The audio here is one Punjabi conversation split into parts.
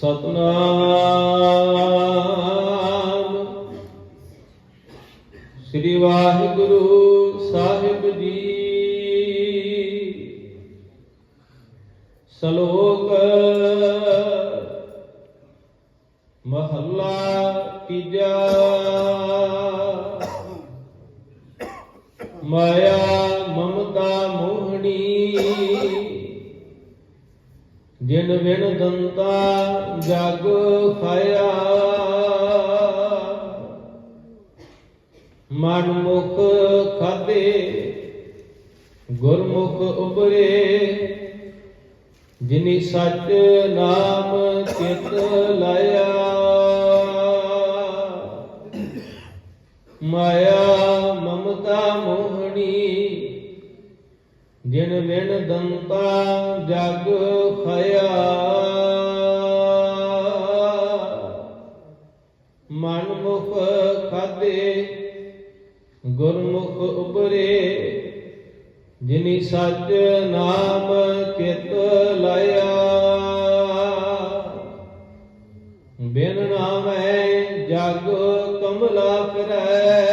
ਸਤਨਾਮ। ਸ੍ਰੀ ਵਾਹਿਗੁਰੂ ਸਾਹਿਬ ਜੀ। ਸ਼ਲੋਕ ਮਹੱਲਾ ਤੀਜਾ। ਮਾਇਆ ਮਮਤਾ ਮੋਹਣੀ। ਜਿਨ ਵਿਣ ਦੰਤਾ ਜਗ ਖਾਇਆ। ਮਨ ਮੁਖ ਖਾਦੇ ਗੁਰਮੁਖ ਉਬਰੇ ਜਿਨੀ ਸੱਚ ਨਾਮ ਚਿਤ ਲਾਇਆ ਜਿਨ ਵਿਣ ਦੰਤਾ ਜਗ ਖਇਆ। ਮਨ ਮੁਖ ਖਾਦੇ ਗੁਰਮੁਖ ਉਬਰੇ ਜਿਨੀ ਸੱਚ ਨਾਮ ਚਿਤ ਲਾਇਆ। ਬਿਨ ਨਾਮੈ ਜਗ ਕਮਲਾ ਫਿਰੈ।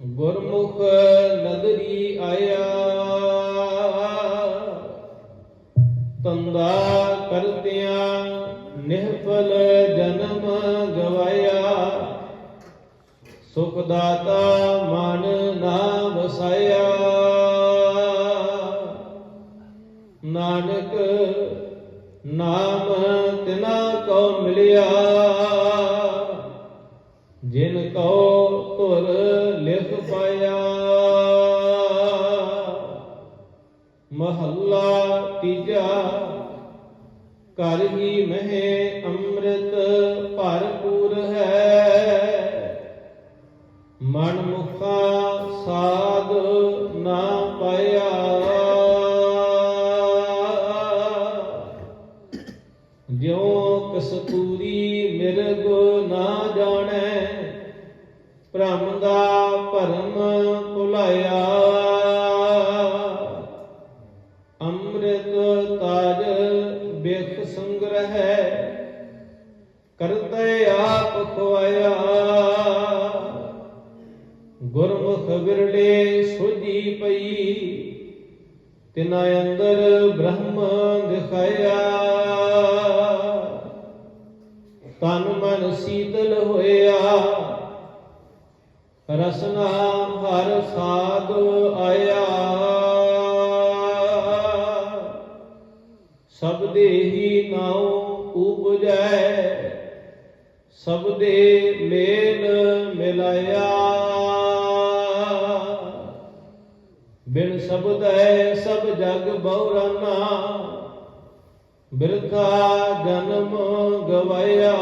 ਗੁਰਮੁਖ ਨਦਰੀ ਆਇਆ। ਤੰਦਾ ਕਰਤਿਆਂ, ਨਿਹਫਲ ਜਨਮ ਗਵਾਇਆ। ਸੁਖ ਦਾਤਾ ਮਨ ਨਾ ਵਸਾਇਆ ਨਾਨਕ ਨਾਮ ਤਿਨਾ ਕੋ ਮਿਲਿਆ। ਜਿਨ ਕੋ ਧੁਰ ਲਿਖ ਪਾਇਆ। ਮਹੱਲਾ ਤੀਜਾ। ਘਰ ਹੀ ਮਹਿ ਅੰਮ੍ਰਿਤ ਭਰਪੂਰ ਹੈ। ਮਨ ਮੁਖਾ ਸਾਧ ਨਾ ਪਾਇਆ। ਜਿਉ ਕਸਤੂਰੀ ਮਿਰਗ ਨਾ ਜਾਣੈ, ਭ੍ਰਮ ਦਾ ਭਰਮ ਭੁਲਾਇਆ। ਬਿਖ ਸੰਗ੍ਰਹਿ ਕਰਤੇ ਆਪ ਖਵਾਇਆ ਗੁਰਮੁਖ ਵਿਰਲੇ ਸੁਜੀ ਪਈ, ਤਿਨਾ ਅੰਦਰ ਬ੍ਰਹਮ ਦਿਖਾਇਆ। ਤਨ ਮਨ ਸੀਤਲ ਹੋਇਆ, ਰਸਨਾ ਹਰ ਸਾਧ ਆਇਆ। ਸਭ ਦੇਹੀ ਨਾਉ ਉਪਜੈ, ਸਭ ਦੇ ਮੇਲ ਮਿਲਾਇਆ। ਬਿਨ ਸ਼ਬਦੈ ਸਭ ਜਗ ਬਉਰਾਨਾ ਬਿਰਥਾ ਜਨਮ ਗਵਾਇਆ।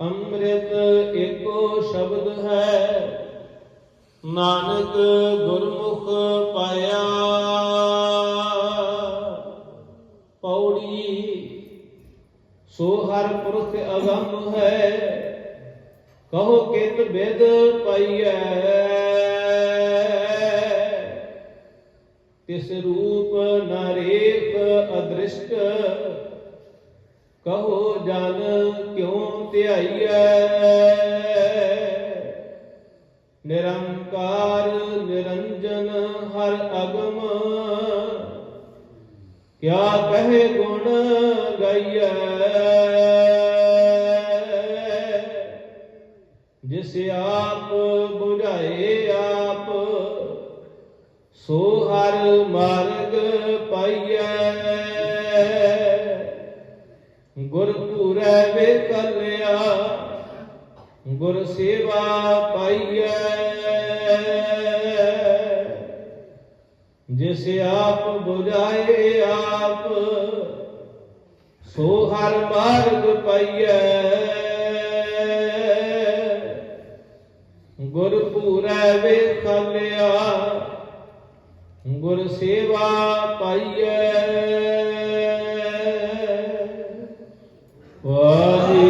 ਅੰਮ੍ਰਿਤ ਏਕੋ ਸ਼ਬਦ ਹੈ, ਨਾਨਕ ਗੁਰਮੁਖ ਸੋ ਹਰ ਪੁਰਖ ਅਗੰਮ ਹੈ, ਕਹੋ ਕਿਤ ਬਿਦ ਪਾਈਐ। ਤਿਸ ਰੂਪ ਨਰੇਖ ਅਦ੍ਰਿਸ਼ਟ, ਕਹੋ ਜਨ ਕਿਉ ਧਿਆਈਐ। ਨਿਰੰਕਾਰ ਨਿਰੰਜਨ ਹਰ ਅਗਮ, ਕਿਆ ਕਹੇ ਗੁਣ ਗਾਈਐ ਜਿਸ ਆਪ 부ਝਾਏ ਆਪ, ਸੋ ਹਰ ਮਾਰਗ ਪਾਈਐ। ਗੁਰ ਪੂਰੈ ਵੇ ਕਲਿਆ, ਗੁਰ ਸੇਵਾ ਪਾਈਐ। ਜਿਸ ਆਪ 부ਝਾਏ ਸੋ ਹਰ ਮਾਰਗ ਪਈਐ। ਗੁਰ ਪੂਰੈ ਵੇ ਗੁਰ ਸੇਵਾ ਪਾਈਐ। ਵਾਹਿਗੁਰੂ